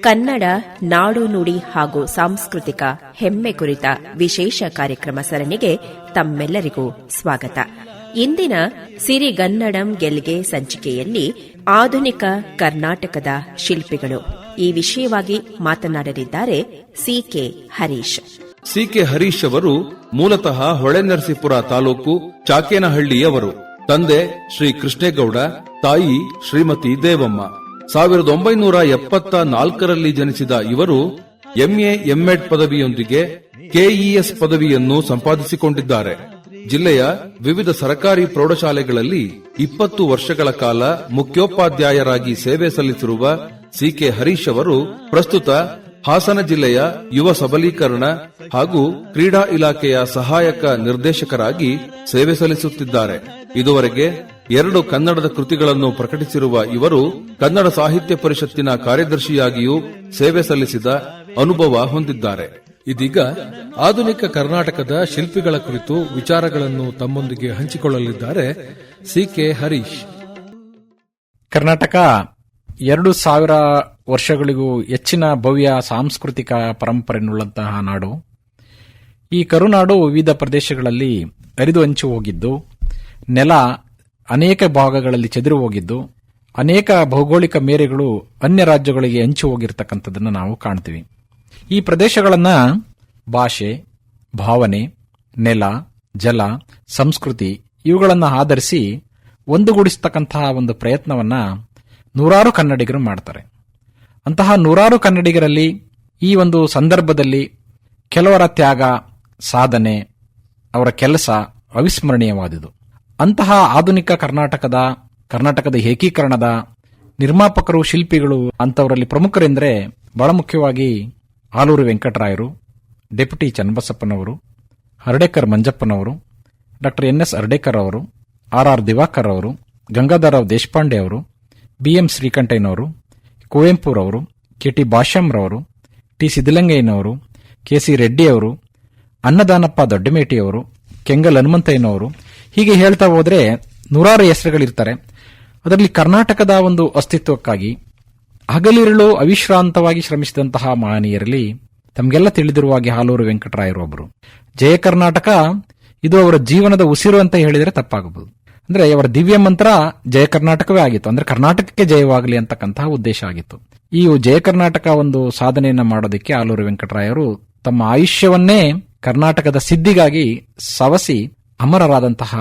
ಕನ್ನಡ, ನಾಡು ನುಡಿ ಹಾಗೂ ಸಾಂಸ್ಕೃತಿಕ ಹೆಮ್ಮೆ ಕುರಿತ ವಿಶೇಷ ಕಾರ್ಯಕ್ರಮ ಸರಣಿಗೆ ತಮ್ಮೆಲ್ಲರಿಗೂ ಸ್ವಾಗತ. ಇಂದಿನ ಸಿರಿಗನ್ನಡಂ ಗೆಲ್ಗೆ ಸಂಚಿಕೆಯಲ್ಲಿ ಆಧುನಿಕ ಕರ್ನಾಟಕದ ಶಿಲ್ಪಿಗಳು. ಈ ವಿಷಯವಾಗಿ ಮಾತನಾಡಲಿದ್ದಾರೆ ಸಿಕೆ ಹರೀಶ್. ಸಿಕೆ ಹರೀಶ್ ಅವರು ಮೂಲತಃ ಹೊಳೆನರಸೀಪುರ ತಾಲೂಕು ಚಾಕೇನಹಳ್ಳಿಯವರು. ತಂದೆ ಶ್ರೀ ಕೃಷ್ಣೇಗೌಡ, ತಾಯಿ ಶ್ರೀಮತಿ ದೇವಮ್ಮ. ಸಾವಿರದ ಒಂಬೈನೂರ ಎಪ್ಪತ್ತ ನಾಲ್ಕರಲ್ಲಿ ಜನಿಸಿದ ಇವರು ಎಂಎ ಎಂಎಡ್ ಪದವಿಯೊಂದಿಗೆ ಕೆಇಎಸ್ ಪದವಿಯನ್ನು ಸಂಪಾದಿಸಿಕೊಂಡಿದ್ದಾರೆ. ಜಿಲ್ಲೆಯ ವಿವಿಧ ಸರ್ಕಾರಿ ಪ್ರೌಢಶಾಲೆಗಳಲ್ಲಿ ಇಪ್ಪತ್ತು ವರ್ಷಗಳ ಕಾಲ ಮುಖ್ಯೋಪಾಧ್ಯಾಯರಾಗಿ ಸೇವೆ ಸಲ್ಲಿಸಿರುವ ಸಿಕೆ ಹರೀಶ್ ಅವರು ಪ್ರಸ್ತುತ ಹಾಸನ ಜಿಲ್ಲೆಯ ಯುವ ಸಬಲೀಕರಣ ಹಾಗೂ ಕ್ರೀಡಾ ಇಲಾಖೆಯ ಸಹಾಯಕ ನಿರ್ದೇಶಕರಾಗಿ ಸೇವೆ ಸಲ್ಲಿಸುತ್ತಿದ್ದಾರೆ. ಇದುವರೆಗೆ ಎರಡು ಕನ್ನಡದ ಕೃತಿಗಳನ್ನು ಪ್ರಕಟಿಸಿರುವ ಇವರು ಕನ್ನಡ ಸಾಹಿತ್ಯ ಪರಿಷತ್ತಿನ ಕಾರ್ಯದರ್ಶಿಯಾಗಿಯೂ ಸೇವೆ ಸಲ್ಲಿಸಿದ ಅನುಭವ ಹೊಂದಿದ್ದಾರೆ. ಇದೀಗ ಆಧುನಿಕ ಕರ್ನಾಟಕದ ಶಿಲ್ಪಿಗಳ ಕುರಿತು ವಿಚಾರಗಳನ್ನು ತಮ್ಮೊಂದಿಗೆ ಹಂಚಿಕೊಳ್ಳಲಿದ್ದಾರೆ ಸಿ ಕೆ ಹರೀಶ್. ಕರ್ನಾಟಕ ಎರಡು ಸಾವಿರ ವರ್ಷಗಳಿಗೂ ಹೆಚ್ಚಿನ ಭವ್ಯ ಸಾಂಸ್ಕೃತಿಕ ಪರಂಪರೆಯನ್ನುಳ್ಳಂತಹ ನಾಡು. ಈ ಕರುನಾಡು ವಿವಿಧ ಪ್ರದೇಶಗಳಲ್ಲಿ ಹರಿದು ಹಂಚಿ ಹೋಗಿದ್ದು, ನೆಲ ಅನೇಕ ಭಾಗಗಳಲ್ಲಿ ಚದುರಿ ಹೋಗಿದ್ದು, ಅನೇಕ ಭೌಗೋಳಿಕ ಮೇರೆಗಳು ಅನ್ಯ ರಾಜ್ಯಗಳಿಗೆ ಹಂಚಿ ಹೋಗಿರ್ತಕ್ಕಂಥದ್ದನ್ನು ನಾವು ಕಾಣ್ತೀವಿ. ಈ ಪ್ರದೇಶಗಳನ್ನು ಭಾಷೆ, ಭಾವನೆ, ನೆಲ, ಜಲ, ಸಂಸ್ಕೃತಿ ಇವುಗಳನ್ನು ಆಧರಿಸಿ ಒಂದುಗೂಡಿಸ್ತಕ್ಕಂತಹ ಒಂದು ಪ್ರಯತ್ನವನ್ನ ನೂರಾರು ಕನ್ನಡಿಗರು ಮಾಡ್ತಾರೆ. ಅಂತಹ ನೂರಾರು ಕನ್ನಡಿಗರಲ್ಲಿ ಈ ಒಂದು ಸಂದರ್ಭದಲ್ಲಿ ಕೆಲವರ ತ್ಯಾಗ, ಸಾಧನೆ, ಅವರ ಕೆಲಸ ಅವಿಸ್ಮರಣೀಯವಾದುದು ಅಂತಹ ಆಧುನಿಕ ಕರ್ನಾಟಕದ ಕರ್ನಾಟಕದ ಏಕೀಕರಣದ ನಿರ್ಮಾಪಕರು, ಶಿಲ್ಪಿಗಳು ಅಂತವರಲ್ಲಿ ಪ್ರಮುಖರೆಂದರೆ ಬಹಳ ಮುಖ್ಯವಾಗಿ ಆಲೂರು ವೆಂಕಟರಾಯರು, ಡೆಪ್ಯೂಟಿ ಚನ್ನಬಸಪ್ಪನವರು, ಹರಡೇಕರ್ ಮಂಜಪ್ಪನವರು, ಡಾಕ್ಟರ್ ಎನ್ ಎಸ್ ಹರ್ಡೇಕರ್ ಅವರು, ಆರ್ ಆರ್ ದಿವಾಕರ್ ಅವರು ಗಂಗಾಧರರಾವ್ ದೇಶಪಾಂಡೆ ಅವರು ಬಿಎಂ ಶ್ರೀಕಂಠಯ್ಯನವರು ಕುವೆಂಪುರವರು ಕೆ ಟಿ ಭಾಷ್ಯಂರವರು ಟಿ ಸಿದ್ದಲಿಂಗಯ್ಯನವರು ಕೆ ಸಿ ರೆಡ್ಡಿಯವರು ಅನ್ನದಾನಪ್ಪ ದೊಡ್ಡಮೇಟಿಯವರು ಕೆಂಗಲ್ ಹನುಮಂತಯ್ಯನವರು ಹೀಗೆ ಹೇಳ್ತಾ ಹೋದ್ರೆ ನೂರಾರು ಹೆಸರುಗಳಿರ್ತಾರೆ. ಅದರಲ್ಲಿ ಕರ್ನಾಟಕದ ಒಂದು ಅಸ್ತಿತ್ವಕ್ಕಾಗಿ ಹಗಲಿರುಳು ಅವಿಶ್ರಾಂತವಾಗಿ ಶ್ರಮಿಸಿದಂತಹ ಮಹನೀಯರಲ್ಲಿ ತಮಗೆಲ್ಲ ತಿಳಿದಿರುವ ಹಾಗೆ ಹಾಲೂರು ವೆಂಕಟರಾಯರು ಒಬ್ಬರು ಜಯ ಕರ್ನಾಟಕ, ಇದು ಅವರ ಜೀವನದ ಉಸಿರು ಅಂತ ಹೇಳಿದರೆ ತಪ್ಪಾಗಬಹುದು. ಅಂದ್ರೆ ಅವರ ದಿವ್ಯ ಮಂತ್ರ ಜಯ ಕರ್ನಾಟಕವೇ ಆಗಿತ್ತು. ಅಂದ್ರೆ ಕರ್ನಾಟಕಕ್ಕೆ ಜಯವಾಗಲಿ ಅಂತಕ್ಕಂತಹ ಉದ್ದೇಶ ಆಗಿತ್ತು. ಈ ಜಯ ಕರ್ನಾಟಕ ಒಂದು ಸಾಧನೆಯನ್ನು ಮಾಡೋದಕ್ಕೆ ಆಲೂರು ವೆಂಕಟರಾಯರು ತಮ್ಮ ಆಯುಷ್ಯವನ್ನೇ ಕರ್ನಾಟಕದ ಸಿದ್ಧಿಗಾಗಿ ಸವಸಿ ಅಮರರಾದಂತಹ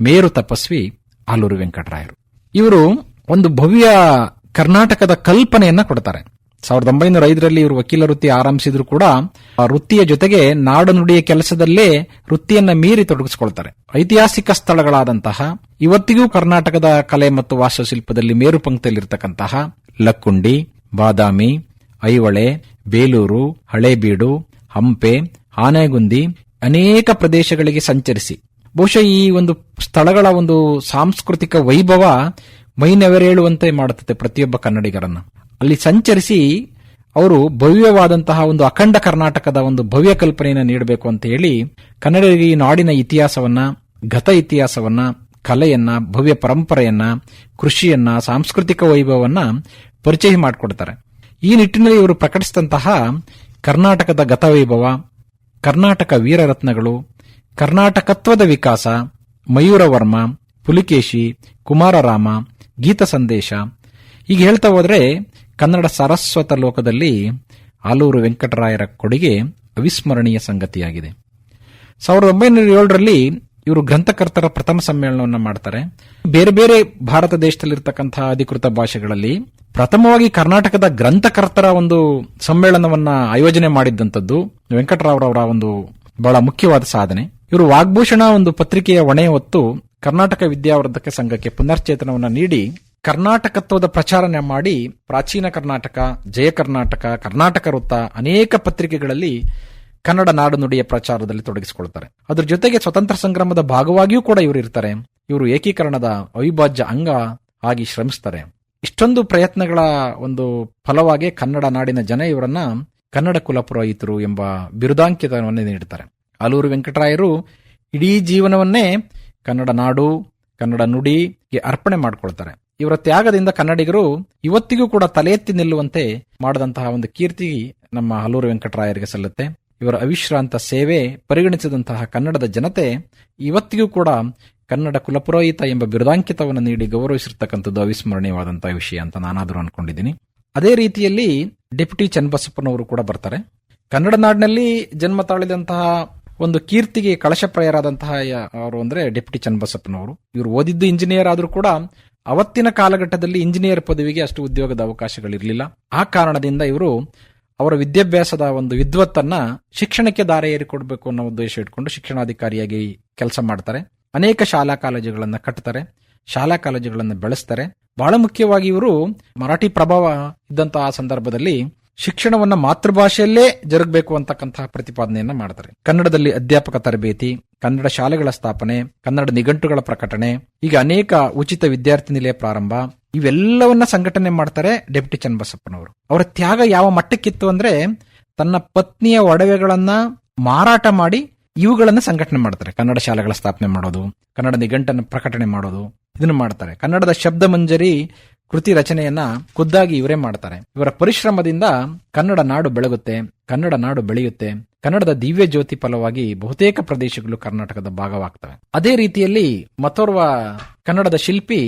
ಮೇರು ತಪಸ್ವಿ ಆಲೂರು ವೆಂಕಟರಾಯರು. ಇವರು ಒಂದು ಭವ್ಯ ಕರ್ನಾಟಕದ ಕಲ್ಪನೆಯನ್ನ ಕೊಡ್ತಾರೆ. ಸಾವಿರದ ಒಂಬೈನೂರ ಐದರಲ್ಲಿ ಇವರು ವಕೀಲ ವೃತ್ತಿ ಆರಂಭಿಸಿದ್ರು ಕೂಡ ವೃತ್ತಿಯ ಜೊತೆಗೆ ನಾಡು ನುಡಿಯ ಕೆಲಸದಲ್ಲೇ ವೃತ್ತಿಯನ್ನ ಮೀರಿ ತೊಡಗಿಸಿಕೊಳ್ತಾರೆ. ಐತಿಹಾಸಿಕ ಸ್ಥಳಗಳಾದಂತಹ, ಇವತ್ತಿಗೂ ಕರ್ನಾಟಕದ ಕಲೆ ಮತ್ತು ವಾಸ್ತುಶಿಲ್ಪದಲ್ಲಿ ಮೇರು ಪಂಕ್ತಿಯಲ್ಲಿರ್ತಕ್ಕಂತಹ ಲಕ್ಕುಂಡಿ, ಬಾದಾಮಿ, ಐವಳೆ, ಬೇಲೂರು, ಹಳೇಬೀಡು, ಹಂಪೆ, ಆನೆಗುಂದಿ ಅನೇಕ ಪ್ರದೇಶಗಳಿಗೆ ಸಂಚರಿಸಿ ಬಹುಶಃ ಈ ಒಂದು ಸ್ಥಳಗಳ ಒಂದು ಸಾಂಸ್ಕೃತಿಕ ವೈಭವ ಮೈನೆವರೇಳುವಂತೆ ಮಾಡುತ್ತದೆ ಪ್ರತಿಯೊಬ್ಬ ಕನ್ನಡಿಗರನ್ನ. ಅಲ್ಲಿ ಸಂಚರಿಸಿ ಅವರು ಭವ್ಯವಾದಂತಹ ಒಂದು ಅಖಂಡ ಕರ್ನಾಟಕದ ಒಂದು ಭವ್ಯ ಕಲ್ಪನೆಯನ್ನು ನೀಡಬೇಕು ಅಂತ ಹೇಳಿ ಕನ್ನಡಿಗರಿಗೆ ಈ ನಾಡಿನ ಇತಿಹಾಸವನ್ನ, ಗತ ಇತಿಹಾಸವನ್ನ, ಕಲೆಯನ್ನ, ಭವ್ಯ ಪರಂಪರೆಯನ್ನ, ಕೃಷಿಯನ್ನ, ಸಾಂಸ್ಕೃತಿಕ ವೈಭವವನ್ನ ಪರಿಚಯ ಮಾಡಿಕೊಡ್ತಾರೆ. ಈ ನಿಟ್ಟಿನಲ್ಲಿ ಇವರು ಪ್ರಕಟಿಸಿದಂತಹ ಕರ್ನಾಟಕದ ಗತವೈಭವ ಕರ್ನಾಟಕ ವೀರರತ್ನಗಳು ಕರ್ನಾಟಕತ್ವದ ವಿಕಾಸ, ಮಯೂರವರ್ಮ, ಪುಲಿಕೇಶಿ, ಕುಮಾರರಾಮ, ಗೀತ ಸಂದೇಶ. ಈಗ ಹೇಳ್ತಾ ಹೋದರೆ, ಕನ್ನಡ ಸರಸ್ವತ ಲೋಕದಲ್ಲಿ ಆಲೂರು ವೆಂಕಟರಾಯರ ಕೊಡುಗೆ ಅವಿಸ್ಮರಣೀಯ ಸಂಗತಿಯಾಗಿದೆ. ಸಾವಿರದ ಒಂಬೈನೂರ ಏಳರಲ್ಲಿ ಇವರು ಗ್ರಂಥಕರ್ತರ ಪ್ರಥಮ ಸಮ್ಮೇಳನವನ್ನು ಮಾಡ್ತಾರೆ. ಬೇರೆ ಬೇರೆ ಭಾರತ ದೇಶದಲ್ಲಿರ್ತಕ್ಕಂತಹ ಅಧಿಕೃತ ಭಾಷೆಗಳಲ್ಲಿ ಪ್ರಥಮವಾಗಿ ಕರ್ನಾಟಕದ ಗ್ರಂಥಕರ್ತರ ಒಂದು ಸಮ್ಮೇಳನವನ್ನ ಆಯೋಜನೆ ಮಾಡಿದ್ದಂಥದ್ದು ವೆಂಕಟರಾವ್ರವರ ಒಂದು ಬಹಳ ಮುಖ್ಯವಾದ ಸಾಧನೆ. ಇವರು ವಾಗ್ಭೂಷಣ ಒಂದು ಪತ್ರಿಕೆಯ ಹೊಣೆ ಹೊತ್ತು ಕರ್ನಾಟಕ ವಿದ್ಯಾವರ್ಧಕ ಸಂಘಕ್ಕೆ ಪುನರ್ಚೇತನವನ್ನು ನೀಡಿ ಕರ್ನಾಟಕತ್ವದ ಪ್ರಚಾರನೆ ಮಾಡಿ ಪ್ರಾಚೀನ ಕರ್ನಾಟಕ, ಜಯ ಕರ್ನಾಟಕ ಕರ್ನಾಟಕ ವೃತ್ತ ಅನೇಕ ಪತ್ರಿಕೆಗಳಲ್ಲಿ ಕನ್ನಡ ನಾಡು ನುಡಿಯ ಪ್ರಚಾರದಲ್ಲಿ ತೊಡಗಿಸಿಕೊಳ್ತಾರೆ. ಅದ್ರ ಜೊತೆಗೆ ಸ್ವತಂತ್ರ ಸಂಗ್ರಾಮದ ಭಾಗವಾಗಿಯೂ ಕೂಡ ಇವರು ಇರ್ತಾರೆ. ಇವರು ಏಕೀಕರಣದ ಅವಿಭಾಜ್ಯ ಅಂಗ ಆಗಿ ಶ್ರಮಿಸ್ತಾರೆ. ಇಷ್ಟೊಂದು ಪ್ರಯತ್ನಗಳ ಒಂದು ಫಲವಾಗಿ ಕನ್ನಡ ನಾಡಿನ ಜನ ಇವರನ್ನ ಕನ್ನಡ ಕುಲಪುರೋಹಿತರು ಎಂಬ ಬಿರುದಾಂಕಿತವನ್ನು ನೀಡುತ್ತಾರೆ ಆಲೂರು ವೆಂಕಟರಾಯರು ಇಡೀ ಜೀವನವನ್ನೇ ಕನ್ನಡ ನಾಡು, ಕನ್ನಡ ನುಡಿಗೆ ಅರ್ಪಣೆ ಮಾಡಿಕೊಳ್ತಾರೆ. ಇವರ ತ್ಯಾಗದಿಂದ ಕನ್ನಡಿಗರು ಇವತ್ತಿಗೂ ಕೂಡ ತಲೆ ಎತ್ತಿ ನಿಲ್ಲುವಂತೆ ಮಾಡಿದಂತಹ ಒಂದು ಕೀರ್ತಿ ನಮ್ಮ ಹಲೂರು ವೆಂಕಟರಾಯರಿಗೆ ಸಲ್ಲುತ್ತೆ. ಇವರ ಅವಿಶ್ರಾಂತ ಸೇವೆ ಪರಿಗಣಿಸಿದಂತಹ ಕನ್ನಡದ ಜನತೆ ಇವತ್ತಿಗೂ ಕೂಡ ಕನ್ನಡ ಕುಲಪುರೋಹಿತ ಎಂಬ ಬಿರುದಾಂಕಿತವನ್ನು ನೀಡಿ ಗೌರವಿಸಿರ್ತಕ್ಕಂಥದ್ದು ಅವಿಸ್ಮರಣೀಯವಾದಂತಹ ವಿಷಯ ಅಂತ ನಾನಾದರೂ ಅನ್ಕೊಂಡಿದ್ದೀನಿ. ಅದೇ ರೀತಿಯಲ್ಲಿ ಡೆಪ್ಯೂಟಿ ಚನ್ನಬಸಪ್ಪನವರು ಕೂಡ ಬರ್ತಾರೆ. ಕನ್ನಡ ನಾಡಿನಲ್ಲಿ ಜನ್ಮ ತಾಳಿದಂತಹ ಒಂದು ಕೀರ್ತಿಗೆ ಕಳಶಪ್ರಯರಾದಂತಹ ಅವರು ಅಂದ್ರೆ ಡೆಪ್ಯೂಟಿ ಚನ್ನಬಸಪ್ಪನವರು. ಇವರು ಓದಿದ್ದು ಇಂಜಿನಿಯರ್ ಆದರೂ ಕೂಡ ಅವತ್ತಿನ ಕಾಲಘಟ್ಟದಲ್ಲಿ ಇಂಜಿನಿಯರ್ ಪದವಿಗೆ ಅಷ್ಟು ಉದ್ಯೋಗದ ಅವಕಾಶಗಳಿರಲಿಲ್ಲ. ಆ ಕಾರಣದಿಂದ ಇವರು ಅವರ ವಿದ್ಯಾಭ್ಯಾಸದ ಒಂದು ವಿದ್ವತ್ತನ್ನ ಶಿಕ್ಷಣಕ್ಕೆ ದಾರಿ ಏರಿಕೊಡ್ಬೇಕು ಅನ್ನೋ ಉದ್ದೇಶ ಇಟ್ಕೊಂಡು ಶಿಕ್ಷಣಾಧಿಕಾರಿಯಾಗಿ ಕೆಲಸ ಮಾಡ್ತಾರೆ. ಅನೇಕ ಶಾಲಾ ಕಾಲೇಜುಗಳನ್ನ ಕಟ್ತಾರೆ. ಶಾಲಾ ಕಾಲೇಜುಗಳನ್ನು ಬೆಳೆಸ್ತಾರೆ. ಬಹಳ ಮುಖ್ಯವಾಗಿ ಇವರು ಮರಾಠಿ ಪ್ರಭಾವ ಇದ್ದಂತಹ ಸಂದರ್ಭದಲ್ಲಿ ಶಿಕ್ಷಣವನ್ನ ಮಾತೃಭಾಷೆಯಲ್ಲೇ ಜರುಗಬೇಕು ಅಂತಕ್ಕಂತಹ ಪ್ರತಿಪಾದನೆಯನ್ನ ಮಾಡ್ತಾರೆ ಕನ್ನಡದಲ್ಲಿ ಅಧ್ಯಾಪಕ ತರಬೇತಿ, ಕನ್ನಡ ಶಾಲೆಗಳ ಸ್ಥಾಪನೆ, ಕನ್ನಡ ನಿಘಂಟುಗಳ ಪ್ರಕಟಣೆ ಈಗ ಅನೇಕ ಉಚಿತ ವಿದ್ಯಾರ್ಥಿ ನಿಲಯ ಪ್ರಾರಂಭ, ಇವೆಲ್ಲವನ್ನ ಸಂಘಟನೆ ಮಾಡ್ತಾರೆ ಡೆಪ್ಯೂಟಿ ಚನ್ನಬಸಪ್ಪನವರು. ಅವರ ತ್ಯಾಗ ಯಾವ ಮಟ್ಟಕ್ಕಿತ್ತು ಅಂದ್ರೆ ತನ್ನ ಪತ್ನಿಯ ಒಡವೆಗಳನ್ನ ಮಾರಾಟ ಮಾಡಿ ಇವುಗಳನ್ನ ಸಂಘಟನೆ ಮಾಡ್ತಾರೆ. ಕನ್ನಡ ಶಾಲೆಗಳ ಸ್ಥಾಪನೆ ಮಾಡೋದು, ಕನ್ನಡ ನಿಘಂಟನ್ನು ಪ್ರಕಟಣೆ ಮಾಡೋದು, ಇದನ್ನು ಮಾಡ್ತಾರೆ. ಕನ್ನಡದ ಶಬ್ದ ಮಂಜರಿ ಕೃತಿ ರಚನೆಯನ್ನ ಖುದ್ದಾಗಿ ಇವರೇ ಮಾಡ್ತಾರೆ. ಇವರ ಪರಿಶ್ರಮದಿಂದ ಕನ್ನಡ ನಾಡು ಬೆಳಗುತ್ತೆ, ಕನ್ನಡ ನಾಡು ಬೆಳೆಯುತ್ತೆ, ಕನ್ನಡದ ದಿವ್ಯ ಜ್ಯೋತಿ ಫಲವಾಗಿ ಬಹುತೇಕ ಪ್ರದೇಶಗಳು ಕರ್ನಾಟಕದ ಭಾಗವಾಗ್ತವೆ. ಅದೇ ರೀತಿಯಲ್ಲಿ ಮತ್ತೋರ್ವ ಕನ್ನಡದ ಶಿಲ್ಪಿ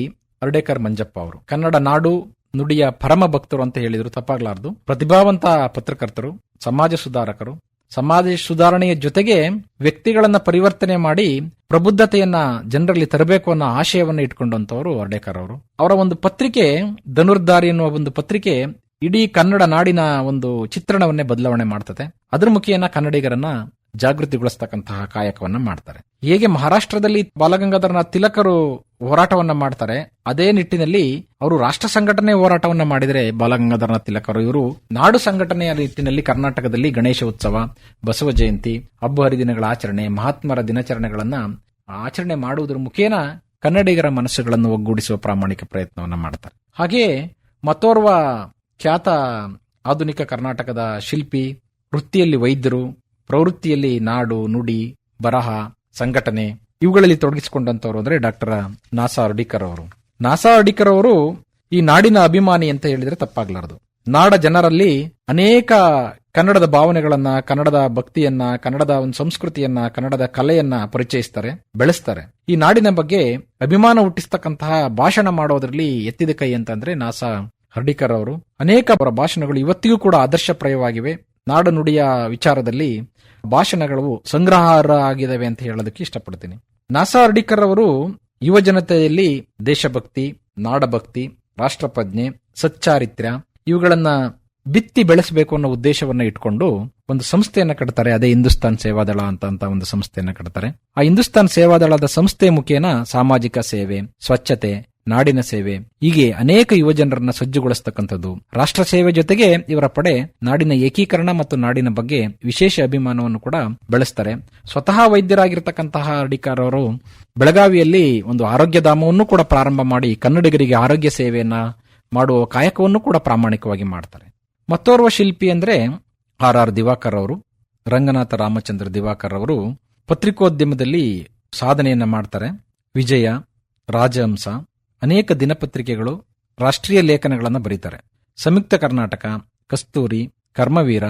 ಅರ್ಡೇಕರ್ ಮಂಜಪ್ಪ ಅವರು. ಕನ್ನಡ ನಾಡು ನುಡಿಯ ಪರಮ ಭಕ್ತರು ಅಂತ ಹೇಳಿದ್ರು, ತಪ್ಪಾಗ್ಲಾರ್ದು. ಪ್ರತಿಭಾವಂತ ಪತ್ರಕರ್ತರು, ಸಮಾಜ ಸುಧಾರಕರು ಸಮಾಜ ಸುಧಾರಣೆಯ ಜೊತೆಗೆ ವ್ಯಕ್ತಿಗಳನ್ನ ಪರಿವರ್ತನೆ ಮಾಡಿ ಪ್ರಬುದ್ಧತೆಯನ್ನ ಜನರಲ್ಲಿ ತರಬೇಕು ಅನ್ನೋ ಆಶಯವನ್ನ ಇಟ್ಕೊಂಡಂತವರು ಅರ್ಡೇಕರ್ ಅವರು. ಅವರ ಒಂದು ಪತ್ರಿಕೆ, ಧನುರ್ಧಾರಿ ಎನ್ನುವ ಒಂದು ಪತ್ರಿಕೆ ಇಡೀ ಕನ್ನಡ ನಾಡಿನ ಒಂದು ಚಿತ್ರಣವನ್ನೇ ಬದಲಾವಣೆ ಮಾಡ್ತದೆ. ಅದ್ರ ಮುಖೇನ ಕನ್ನಡಿಗರನ್ನ ಜಾಗೃತಿಗೊಳಿಸ್ತಕ್ಕಂತಹ ಕಾಯಕವನ್ನ ಮಾಡ್ತಾರೆ. ಹೇಗೆ ಮಹಾರಾಷ್ಟ್ರದಲ್ಲಿ ಬಾಲಗಂಗಾಧರನಾಥ್ ತಿಲಕರು ಹೋರಾಟವನ್ನ ಮಾಡ್ತಾರೆ, ಅದೇ ನಿಟ್ಟಿನಲ್ಲಿ ಅವರು ರಾಷ್ಟ್ರ ಸಂಘಟನೆ ಹೋರಾಟವನ್ನ ಮಾಡಿದರೆ ಬಾಲಗಂಗಾಧರನಾಥ್ ತಿಲಕರು ಇವರು. ನಾಡು ಸಂಘಟನೆಯ ನಿಟ್ಟಿನಲ್ಲಿ ಕರ್ನಾಟಕದಲ್ಲಿ ಗಣೇಶ ಉತ್ಸವ, ಬಸವ ಜಯಂತಿ ಹಬ್ಬ ಹರಿದಿನಗಳ ಆಚರಣೆ, ಮಹಾತ್ಮರ ದಿನಾಚರಣೆಗಳನ್ನ ಆಚರಣೆ ಮಾಡುವುದರ ಮುಖೇನ ಕನ್ನಡಿಗರ ಮನಸ್ಸುಗಳನ್ನು ಒಗ್ಗೂಡಿಸುವ ಪ್ರಾಮಾಣಿಕ ಪ್ರಯತ್ನವನ್ನ ಮಾಡ್ತಾರೆ. ಹಾಗೆಯೇ ಮತ್ತೋರ್ವ ಖ್ಯಾತ ಆಧುನಿಕ ಕರ್ನಾಟಕದ ಶಿಲ್ಪಿ, ವೃತ್ತಿಯಲ್ಲಿ ವೈದ್ಯರು ಪ್ರವೃತ್ತಿಯಲ್ಲಿ ನಾಡು, ನುಡಿ, ಬರಹ, ಸಂಘಟನೆ ಇವುಗಳಲ್ಲಿ ತೊಡಗಿಸಿಕೊಂಡಂತವರು ಅಂದ್ರೆ ಡಾಕ್ಟರ್ ನಾಸಾ ಅರ್ಡಿಕರ್ ಅವರು. ನಾಸಾ ಅರ್ಡಿಕರ್ ಅವರು ಈ ನಾಡಿನ ಅಭಿಮಾನಿ ಅಂತ ಹೇಳಿದ್ರೆ ತಪ್ಪಾಗ್ಲಾರದು. ನಾಡ ಜನರಲ್ಲಿ ಅನೇಕ ಕನ್ನಡದ ಭಾವನೆಗಳನ್ನ, ಕನ್ನಡದ ಭಕ್ತಿಯನ್ನ, ಕನ್ನಡದ ಒಂದು ಸಂಸ್ಕೃತಿಯನ್ನ, ಕನ್ನಡದ ಕಲೆಯನ್ನ ಪರಿಚಯಿಸ್ತಾರೆ, ಬೆಳೆಸ್ತಾರೆ. ಈ ನಾಡಿನ ಬಗ್ಗೆ ಅಭಿಮಾನ ಹುಟ್ಟಿಸ್ತಕ್ಕಂತಹ ಭಾಷಣ ಮಾಡೋದ್ರಲ್ಲಿ ಎತ್ತಿದ ಕೈ ಅಂತಂದ್ರೆ ನಾಸಾ ಹರ್ಡಿಕರ್ ಅವರು. ಅನೇಕ ಅವರ ಭಾಷಣಗಳು ಇವತ್ತಿಗೂ ಕೂಡ ಆದರ್ಶಪ್ರಾಯವಾಗಿವೆ ನಾಡು ನುಡಿಯ ವಿಚಾರದಲ್ಲಿ ಭಾಷಣಗಳು ಸಂಗ್ರಹಾರ ಆಗಿದ್ದಾವೆ ಅಂತ ಹೇಳೋದಕ್ಕೆ ಇಷ್ಟಪಡ್ತೀನಿ. ನಾಸಾ ಹರ್ಡಿಕರ್ ಅವರು ಯುವ ಜನತೆಯಲ್ಲಿ ದೇಶಭಕ್ತಿ, ನಾಡಭಕ್ತಿ, ರಾಷ್ಟ್ರಪ್ರಜ್ಞೆ, ಸಚ್ಚಾರಿತ್ರ್ಯ ಇವುಗಳನ್ನ ಬಿತ್ತಿ ಬೆಳೆಸಬೇಕು ಅನ್ನೋ ಉದ್ದೇಶವನ್ನ ಇಟ್ಕೊಂಡು ಒಂದು ಸಂಸ್ಥೆಯನ್ನ ಕಟ್ತಾರೆ. ಅದೇ ಹಿಂದೂಸ್ತಾನ್ ಸೇವಾದಳ ಅಂತ ಒಂದು ಸಂಸ್ಥೆಯನ್ನ ಕಟ್ತಾರೆ. ಆ ಹಿಂದೂಸ್ತಾನ್ ಸೇವಾದಳದ ಸಂಸ್ಥೆ ಮುಖೇನ ಸಾಮಾಜಿಕ ಸೇವೆ, ಸ್ವಚ್ಛತೆ ನಾಡಿನ ಸೇವೆ. ಹೀಗೆ ಅನೇಕ ಯುವಜನರನ್ನ ಸಜ್ಜುಗೊಳಿಸತಕ್ಕಂಥದ್ದು. ರಾಷ್ಟ್ರ ಸೇವೆ ಜೊತೆಗೆ ಇವರ ಪಡೆ ನಾಡಿನ ಏಕೀಕರಣ ಮತ್ತು ನಾಡಿನ ಬಗ್ಗೆ ವಿಶೇಷ ಅಭಿಮಾನವನ್ನು ಕೂಡ ಬೆಳೆಸ್ತಾರೆ. ಸ್ವತಃ ವೈದ್ಯರಾಗಿರ್ತಕ್ಕಂತಹ ಅಡಿಕಾರ್ ಅವರು ಬೆಳಗಾವಿಯಲ್ಲಿ ಒಂದು ಆರೋಗ್ಯ ಧಾಮವನ್ನು ಕೂಡ ಪ್ರಾರಂಭ ಮಾಡಿ ಕನ್ನಡಿಗರಿಗೆ ಆರೋಗ್ಯ ಸೇವೆಯನ್ನ ಮಾಡುವ ಕಾಯಕವನ್ನು ಕೂಡ ಪ್ರಾಮಾಣಿಕವಾಗಿ ಮಾಡ್ತಾರೆ. ಮತ್ತೋರ್ವ ಶಿಲ್ಪಿ ಅಂದ್ರೆ ಆರ್ ಆರ್ ದಿವಾಕರ್ ಅವರು. ರಂಗನಾಥ ರಾಮಚಂದ್ರ ದಿವಾಕರ್ ಅವರು ಪತ್ರಿಕೋದ್ಯಮದಲ್ಲಿ ಸಾಧನೆಯನ್ನ ಮಾಡ್ತಾರೆ. ವಿಜಯ, ರಾಜಹಂಸ ಅನೇಕ ದಿನಪತ್ರಿಕೆಗಳು ರಾಷ್ಟ್ರೀಯ ಲೇಖನಗಳನ್ನು ಬರೀತಾರೆ. ಸಂಯುಕ್ತ ಕರ್ನಾಟಕ, ಕಸ್ತೂರಿ, ಕರ್ಮವೀರ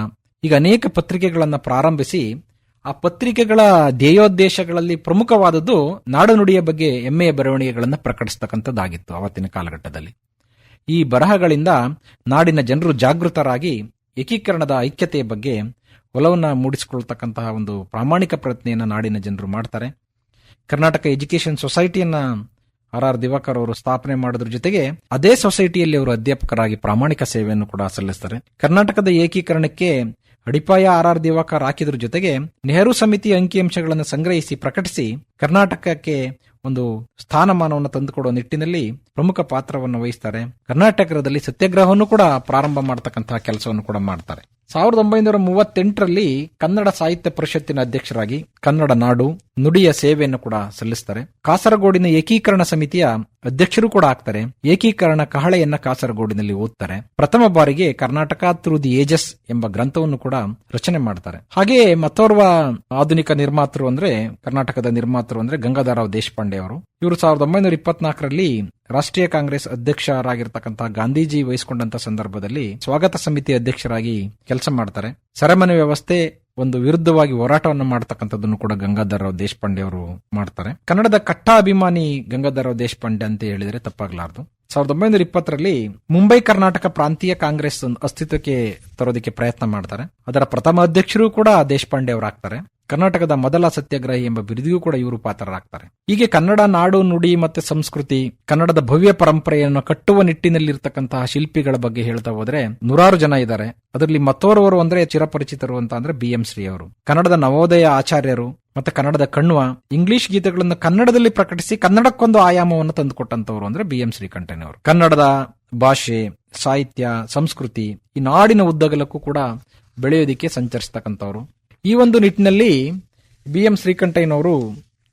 ಈಗ ಅನೇಕ ಪತ್ರಿಕೆಗಳನ್ನು ಪ್ರಾರಂಭಿಸಿ ಆ ಪತ್ರಿಕೆಗಳ ಧ್ಯೇಯೋದ್ದೇಶಗಳಲ್ಲಿ ಪ್ರಮುಖವಾದದ್ದು ನಾಡುನುಡಿಯ ಬಗ್ಗೆ ಹೆಮ್ಮೆಯ ಬರವಣಿಗೆಗಳನ್ನು ಪ್ರಕಟಿಸ್ತಕ್ಕಂಥದ್ದಾಗಿತ್ತು ಆವತ್ತಿನ ಕಾಲಘಟ್ಟದಲ್ಲಿ. ಈ ಬರಹಗಳಿಂದ ನಾಡಿನ ಜನರು ಜಾಗೃತರಾಗಿ ಏಕೀಕರಣದ ಐಕ್ಯತೆಯ ಬಗ್ಗೆ ಒಲವನ್ನು ಮೂಡಿಸಿಕೊಳ್ತಕ್ಕಂತಹ ಒಂದು ಪ್ರಾಮಾಣಿಕ ಪ್ರಯತ್ನೆಯನ್ನು ನಾಡಿನ ಜನರು ಮಾಡ್ತಾರೆ. ಕರ್ನಾಟಕ ಎಜುಕೇಷನ್ ಸೊಸೈಟಿಯನ್ನ ಆರ್ ಆರ್ ದಿವಾಕರ್ ಅವರು ಸ್ಥಾಪನೆ ಮಾಡೋದ್ರ ಜೊತೆಗೆ ಅದೇ ಸೊಸೈಟಿಯಲ್ಲಿ ಅವರು ಅಧ್ಯಾಪಕರಾಗಿ ಪ್ರಾಮಾಣಿಕ ಸೇವೆಯನ್ನು ಕೂಡ ಸಲ್ಲಿಸ್ತಾರೆ. ಕರ್ನಾಟಕದ ಏಕೀಕರಣಕ್ಕೆ ಅಡಿಪಾಯ ಆರ್ ಆರ್ ದಿವಾಕರ್ ಹಾಕಿದ್ರ ಜೊತೆಗೆ ನೆಹರು ಸಮಿತಿ ಅಂಕಿಅಂಶಗಳನ್ನು ಸಂಗ್ರಹಿಸಿ ಪ್ರಕಟಿಸಿ ಕರ್ನಾಟಕಕ್ಕೆ ಒಂದು ಸ್ಥಾನಮಾನವನ್ನು ತಂದುಕೊಡುವ ನಿಟ್ಟಿನಲ್ಲಿ ಪ್ರಮುಖ ಪಾತ್ರವನ್ನು ವಹಿಸ್ತಾರೆ. ಕರ್ನಾಟಕದಲ್ಲಿ ಸತ್ಯಾಗ್ರಹವನ್ನು ಕೂಡ ಪ್ರಾರಂಭ ಮಾಡತಕ್ಕಂತಹ ಕೆಲಸವನ್ನು ಕೂಡ ಮಾಡ್ತಾರೆ. ಸಾವಿರದ ಒಂಬೈನೂರ ಮೂವತ್ತೆಂಟರಲ್ಲಿ ಕನ್ನಡ ಸಾಹಿತ್ಯ ಪರಿಷತ್ತಿನ ಅಧ್ಯಕ್ಷರಾಗಿ ಕನ್ನಡ ನಾಡು ನುಡಿಯ ಸೇವೆಯನ್ನು ಕೂಡ ಸಲ್ಲಿಸ್ತಾರೆ. ಕಾಸರಗೋಡಿನ ಏಕೀಕರಣ ಸಮಿತಿಯ ಅಧ್ಯಕ್ಷರು ಕೂಡ ಆಗ್ತಾರೆ. ಏಕೀಕರಣ ಕಹಳೆಯನ್ನ ಕಾಸರಗೋಡಿನಲ್ಲಿ ಓದ್ತಾರೆ. ಪ್ರಥಮ ಬಾರಿಗೆ ಕರ್ನಾಟಕ ಥ್ರೂ ದಿ ಏಜಸ್ ಎಂಬ ಗ್ರಂಥವನ್ನು ಕೂಡ ರಚನೆ ಮಾಡ್ತಾರೆ. ಹಾಗೆಯೇ ಮತ್ತೋರ್ವ ಆಧುನಿಕ ನಿರ್ಮಾತೃ ಅಂದ್ರೆ ಕರ್ನಾಟಕದ ನಿರ್ಮಾತೃ ಅಂದ್ರೆ ಗಂಗಾಧರರಾವ್ ದೇಶಪಾಂಡೆ ಅವರು. ಇವರು ಸಾವಿರದ ಒಂಬೈನೂರ ಇಪ್ಪತ್ನಾಲ್ಕರಲ್ಲಿ ರಾಷ್ಟ್ರೀಯ ಕಾಂಗ್ರೆಸ್ ಅಧ್ಯಕ್ಷರಾಗಿರ್ತಕ್ಕಂತಹ ಗಾಂಧೀಜಿ ವಹಿಸಿಕೊಂಡಂತ ಸಂದರ್ಭದಲ್ಲಿ ಸ್ವಾಗತ ಸಮಿತಿ ಅಧ್ಯಕ್ಷರಾಗಿ ಕೆಲಸ ಮಾಡ್ತಾರೆ. ಸೆರೆಮನೆ ವ್ಯವಸ್ಥೆ ಒಂದು ವಿರುದ್ಧವಾಗಿ ಹೋರಾಟವನ್ನು ಮಾಡ್ತಕ್ಕಂಥದ್ದನ್ನು ಕೂಡ ಗಂಗಾಧರರಾವ್ ದೇಶಪಾಂಡೆ ಅವರು ಮಾಡ್ತಾರೆ. ಕನ್ನಡದ ಕಟ್ಟ ಅಭಿಮಾನಿ ಗಂಗಾಧರರಾವ್ ದೇಶಪಾಂಡೆ ಅಂತ ಹೇಳಿದರೆ ತಪ್ಪಾಗಲಾರದು. ಸಾವಿರದ ಒಂಬೈನೂರ ಇಪ್ಪತ್ತರಲ್ಲಿ ಮುಂಬೈ ಕರ್ನಾಟಕ ಪ್ರಾಂತೀಯ ಕಾಂಗ್ರೆಸ್ ಅಸ್ತಿತ್ವಕ್ಕೆ ತರೋದಕ್ಕೆ ಪ್ರಯತ್ನ ಮಾಡ್ತಾರೆ. ಅದರ ಪ್ರಥಮ ಅಧ್ಯಕ್ಷರು ಕೂಡ ದೇಶಪಾಂಡೆ ಅವರಾಗ್ತಾರೆ. ಕರ್ನಾಟಕದ ಮೊದಲ ಸತ್ಯಾಗ್ರಹಿ ಎಂಬ ಬಿರುದಿಗೂ ಕೂಡ ಇವರು ಪಾತ್ರರಾಗ್ತಾರೆ. ಹೀಗೆ ಕನ್ನಡ ನಾಡು ನುಡಿ ಮತ್ತೆ ಸಂಸ್ಕೃತಿ, ಕನ್ನಡದ ಭವ್ಯ ಪರಂಪರೆಯನ್ನು ಕಟ್ಟುವ ನಿಟ್ಟಿನಲ್ಲಿರ್ತಕ್ಕಂತಹ ಶಿಲ್ಪಿಗಳ ಬಗ್ಗೆ ಹೇಳ್ತಾ ಹೋದ್ರೆ ನೂರಾರು ಜನ ಇದ್ದಾರೆ. ಅದರಲ್ಲಿ ಮತ್ತೋರ್ವರು ಅಂದ್ರೆ ಚಿರಪರಿಚಿತರು ಅಂತ ಅಂದ್ರೆ ಬಿ ಎಂ ಶ್ರೀ ಅವರು ಕನ್ನಡದ ನವೋದಯ ಆಚಾರ್ಯರು ಮತ್ತೆ ಕನ್ನಡದ ಕಣ್ವ ಇಂಗ್ಲಿಷ್ ಗೀತೆಗಳನ್ನು ಕನ್ನಡದಲ್ಲಿ ಪ್ರಕಟಿಸಿ ಕನ್ನಡಕ್ಕೊಂದು ಆಯಾಮವನ್ನು ತಂದುಕೊಟ್ಟಂತವರು ಅಂದ್ರೆ ಬಿ ಎಂ ಅವರು ಕನ್ನಡದ ಭಾಷೆ, ಸಾಹಿತ್ಯ, ಸಂಸ್ಕೃತಿ ಈ ನಾಡಿನ ಉದ್ದಗಲಕ್ಕೂ ಕೂಡ ಬೆಳೆಯೋದಿಕ್ಕೆ ಸಂಚರಿಸ್ತಕ್ಕಂಥವ್ರು. ಈ ಒಂದು ನಿಟ್ಟಿನಲ್ಲಿ ಬಿ ಎಂ ಶ್ರೀಕಂಠಯ್ಯನವರು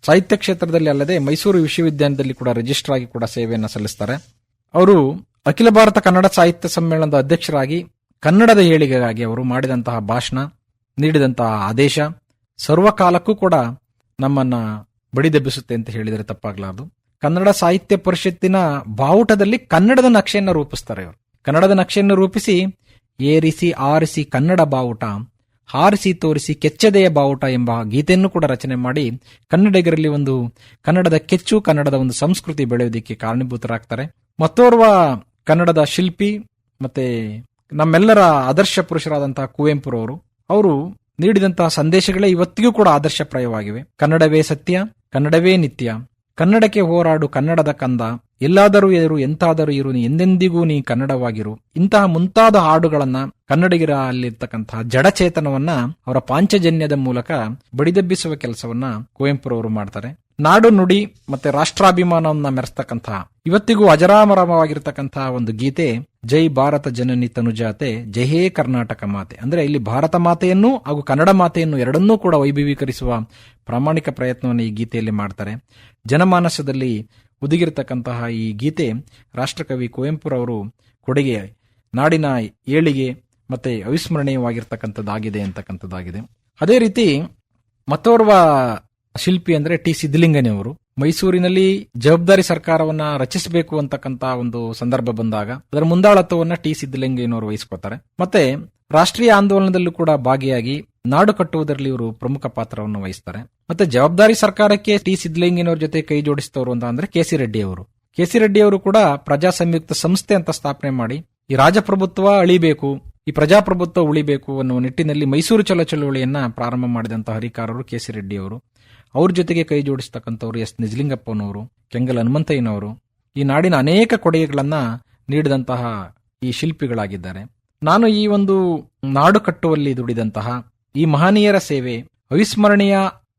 ಸಾಹಿತ್ಯ ಕ್ಷೇತ್ರದಲ್ಲಿ ಅಲ್ಲದೆ ಮೈಸೂರು ವಿಶ್ವವಿದ್ಯಾಲಯದಲ್ಲಿ ಕೂಡ ರಿಜಿಸ್ಟರ್ ಆಗಿ ಕೂಡ ಸೇವೆಯನ್ನು ಸಲ್ಲಿಸ್ತಾರೆ. ಅವರು ಅಖಿಲ ಭಾರತ ಕನ್ನಡ ಸಾಹಿತ್ಯ ಸಮ್ಮೇಳನದ ಅಧ್ಯಕ್ಷರಾಗಿ ಕನ್ನಡದ ಏಳಿಗೆಗಾಗಿ ಅವರು ಮಾಡಿದಂತಹ ಭಾಷಣ, ನೀಡಿದಂತಹ ಆದೇಶ ಸರ್ವಕಾಲಕ್ಕೂ ಕೂಡ ನಮ್ಮನ್ನ ಬಡಿದೆಬ್ಬಿಸುತ್ತೆ ಅಂತ ಹೇಳಿದರೆ ತಪ್ಪಾಗಲಾರದು. ಕನ್ನಡ ಸಾಹಿತ್ಯ ಪರಿಷತ್ತಿನ ಬಾವುಟದಲ್ಲಿ ಕನ್ನಡದ ನಕ್ಷೆಯನ್ನು ರೂಪಿಸ್ತಾರೆ ಅವರು ಕನ್ನಡದ ನಕ್ಷೆಯನ್ನು ರೂಪಿಸಿ ಏರಿಸಿ, ಆರಿಸಿ ಕನ್ನಡ ಬಾವುಟ ಹಾರಿಸಿ ತೋರಿಸಿ ಕೆಚ್ಚದೆಯ ಬಾವುಟ ಎಂಬ ಗೀತೆಯನ್ನು ಕೂಡ ರಚನೆ ಮಾಡಿ ಕನ್ನಡಿಗರಲ್ಲಿ ಒಂದು ಕನ್ನಡದ ಕೆಚ್ಚು, ಕನ್ನಡದ ಒಂದು ಸಂಸ್ಕೃತಿ ಬೆಳೆಯೋದಕ್ಕೆ ಕಾರಣೀಭೂತರಾಗ್ತಾರೆ. ಮತ್ತೋರ್ವ ಕನ್ನಡದ ಶಿಲ್ಪಿ ಮತ್ತೆ ನಮ್ಮೆಲ್ಲರ ಆದರ್ಶ ಪುರುಷರಾದಂತಹ ಕುವೆಂಪುರವರು, ಅವರು ನೀಡಿದಂತಹ ಸಂದೇಶಗಳೇ ಇವತ್ತಿಗೂ ಕೂಡ ಆದರ್ಶಪ್ರಾಯವಾಗಿವೆ. ಕನ್ನಡವೇ ಸತ್ಯ, ಕನ್ನಡವೇ ನಿತ್ಯ. ಕನ್ನಡಕ್ಕೆ ಹೋರಾಡು, ಕನ್ನಡದ ಕಂದ. ಎಲ್ಲಾದರೂ ಇರು, ಎಂತಾದರೂ ಇರು, ನೀ ಎಂದೆಂದಿಗೂ ನೀ ಕನ್ನಡವಾಗಿರು. ಇಂತಹ ಮುಂತಾದ ಹಾಡುಗಳನ್ನ ಕನ್ನಡಿಗರ ಅಲ್ಲಿರ್ತಕ್ಕಂತಹ ಜಡಚೇತನವನ್ನ ಅವರ ಪಾಂಚಜನ್ಯದ ಮೂಲಕ ಬಡಿದೆಬ್ಬಿಸುವ ಕೆಲಸವನ್ನ ಕುವೆಂಪುರವರು ಮಾಡ್ತಾರೆ. ನಾಡು ನುಡಿ ಮತ್ತೆ ರಾಷ್ಟ್ರಾಭಿಮಾನವನ್ನ ಮೆರೆಸ್ತಕ್ಕಂತಹ ಇವತ್ತಿಗೂ ಅಜರಾಮರವಾಗಿರ್ತಕ್ಕಂತಹ ಒಂದು ಗೀತೆ ಜೈ ಭಾರತ ಜನನಿ ತನುಜಾತೆ ಜೈ ಹೇ ಕರ್ನಾಟಕ ಮಾತೆ. ಅಂದ್ರೆ ಇಲ್ಲಿ ಭಾರತ ಮಾತೆಯನ್ನು ಹಾಗೂ ಕನ್ನಡ ಮಾತೆಯನ್ನು ಎರಡನ್ನೂ ಕೂಡ ವೈಭವೀಕರಿಸುವ ಪ್ರಾಮಾಣಿಕ ಪ್ರಯತ್ನವನ್ನು ಈ ಗೀತೆಯಲ್ಲಿ ಮಾಡ್ತಾರೆ. ಜನಮಾನಸದಲ್ಲಿ ಉದಿಗಿರ್ತಕ್ಕಂತಹ ಈ ಗೀತೆ ರಾಷ್ಟ್ರಕವಿ ಕುವೆಂಪುರವರು ಕೊಡುಗೆ, ನಾಡಿನ ಏಳಿಗೆ ಮತ್ತೆ ಅವಿಸ್ಮರಣೀಯವಾಗಿರ್ತಕ್ಕಂಥದ್ದಾಗಿದೆ ಅಂತಕ್ಕಂಥದ್ದಾಗಿದೆ. ಅದೇ ರೀತಿ ಮತ್ತೋರ್ವ ಶಿಲ್ಪಿ ಅಂದ್ರೆ ಟಿ ಸಿದ್ದಲಿಂಗನವರು ಮೈಸೂರಿನಲ್ಲಿ ಜವಾಬ್ದಾರಿ ಸರ್ಕಾರವನ್ನ ರಚಿಸಬೇಕು ಅಂತಕ್ಕಂತ ಒಂದು ಸಂದರ್ಭ ಬಂದಾಗ ಅದರ ಮುಂದಾಳತ್ವವನ್ನ ಟಿ ಸಿದ್ದಲಿಂಗಯ್ಯನವರು ವಹಿಸ್ಕೋತಾರೆ ಮತ್ತೆ ರಾಷ್ಟ್ರೀಯ ಆಂದೋಲನದಲ್ಲೂ ಕೂಡ ಭಾಗಿಯಾಗಿ ನಾಡು ಕಟ್ಟುವುದರಲ್ಲಿ ಇವರು ಪ್ರಮುಖ ಪಾತ್ರವನ್ನು ವಹಿಸ್ತಾರೆ. ಮತ್ತೆ ಜವಾಬ್ದಾರಿ ಸರ್ಕಾರಕ್ಕೆ ಟಿ ಸಿದ್ದಲಿಂಗಯ್ಯನವ್ರ ಜೊತೆ ಕೈ ಜೋಡಿಸಿದವರು ಅಂತ ಅಂದ್ರೆ ಕೆ ಸಿ ರೆಡ್ಡಿ ಅವರು. ಕೆ ಸಿ ರೆಡ್ಡಿ ಅವರು ಕೂಡ ಪ್ರಜಾ ಸಂಯುಕ್ತ ಸಂಸ್ಥೆ ಅಂತ ಸ್ಥಾಪನೆ ಮಾಡಿ ಈ ರಾಜಪ್ರಭುತ್ವ ಅಳಿಬೇಕು, ಈ ಪ್ರಜಾಪ್ರಭುತ್ವ ಉಳಿಬೇಕು ಅನ್ನುವ ನಿಟ್ಟಿನಲ್ಲಿ ಮೈಸೂರು ಚಲೋ ಚಳುವಳಿಯನ್ನ ಪ್ರಾರಂಭ ಮಾಡಿದಂತಹ ಹರಿಕಾರರು ಕೆ ಸಿ ರೆಡ್ಡಿ ಅವರು. ಅವ್ರ ಜೊತೆಗೆ ಕೈ ಜೋಡಿಸ್ತಕ್ಕಂಥವ್ರು ಎಸ್ ನಿಜಲಿಂಗಪ್ಪನವರು, ಕೆಂಗಲ್ ಹನುಮಂತಯ್ಯನವರು ಈ ನಾಡಿನ ಅನೇಕ ಕೊಡುಗೆಗಳನ್ನ ನೀಡಿದಂತಹ ಈ ಶಿಲ್ಪಿಗಳಾಗಿದ್ದಾರೆ. ನಾನು ಈ ಒಂದು ನಾಡು ಕಟ್ಟುವಲ್ಲಿ ದುಡಿದಂತಹ ಈ ಮಹನೀಯರ ಸೇವೆ, ಅವಿಸ್ಮರಣೀಯ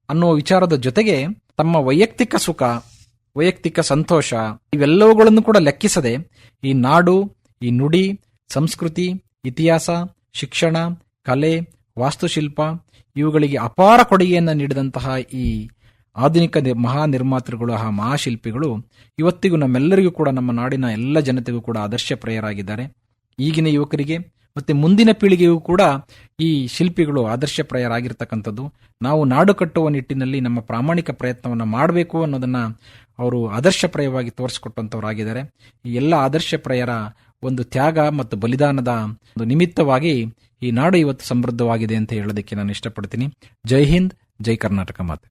ಅನ್ನೋ ವಿಚಾರದ ಜೊತೆಗೆ ತಮ್ಮ ವೈಯಕ್ತಿಕ ಸುಖ, ವೈಯಕ್ತಿಕ ಸಂತೋಷ ಇವೆಲ್ಲವುಗಳನ್ನು ಕೂಡ ಲೆಕ್ಕಿಸದೆ ಈ ನಾಡು, ಈ ನುಡಿ, ಸಂಸ್ಕೃತಿ, ಇತಿಹಾಸ, ಶಿಕ್ಷಣ, ಕಲೆ, ವಾಸ್ತುಶಿಲ್ಪ ಇವುಗಳಿಗೆ ಅಪಾರ ಕೊಡುಗೆಯನ್ನು ನೀಡಿದಂತಹ ಈ ಆಧುನಿಕ ಮಹಾ ನಿರ್ಮಾತೃಗಳು ಆ ಮಹಾಶಿಲ್ಪಿಗಳು ಇವತ್ತಿಗೂ ನಮ್ಮೆಲ್ಲರಿಗೂ ಕೂಡ ನಮ್ಮ ನಾಡಿನ ಎಲ್ಲ ಜನತೆಗೂ ಕೂಡ ಆದರ್ಶಪ್ರಾಯರಾಗಿದ್ದಾರೆ ಈಗಿನ ಯುವಕರಿಗೆ ಮತ್ತೆ ಮುಂದಿನ ಪೀಳಿಗೆಗೂ ಕೂಡ ಈ ಶಿಲ್ಪಿಗಳು ಆದರ್ಶಪ್ರಾಯರಾಗಿರ್ತಕ್ಕಂಥದ್ದು ನಾವು ನಾಡು ಕಟ್ಟುವ ನಿಟ್ಟಿನಲ್ಲಿ ನಮ್ಮ ಪ್ರಾಮಾಣಿಕ ಪ್ರಯತ್ನವನ್ನು ಮಾಡಬೇಕು ಅನ್ನೋದನ್ನು ಅವರು ಆದರ್ಶಪ್ರಾಯವಾಗಿ ತೋರಿಸಿಕೊಟ್ಟಂಥವರಾಗಿದ್ದಾರೆ. ಈ ಎಲ್ಲ ಆದರ್ಶಪ್ರಾಯರ ಒಂದು ತ್ಯಾಗ ಮತ್ತು ಬಲಿದಾನದ ಒಂದು ನಿಮಿತ್ತವಾಗಿ ಈ ನಾಡು ಇವತ್ತು ಸಮೃದ್ಧವಾಗಿದೆ ಅಂತ ಹೇಳೋದಕ್ಕೆ ನಾನು ಇಷ್ಟಪಡ್ತೀನಿ. ಜೈ ಹಿಂದ್, ಜೈ ಕರ್ನಾಟಕ ಮಾತೆ.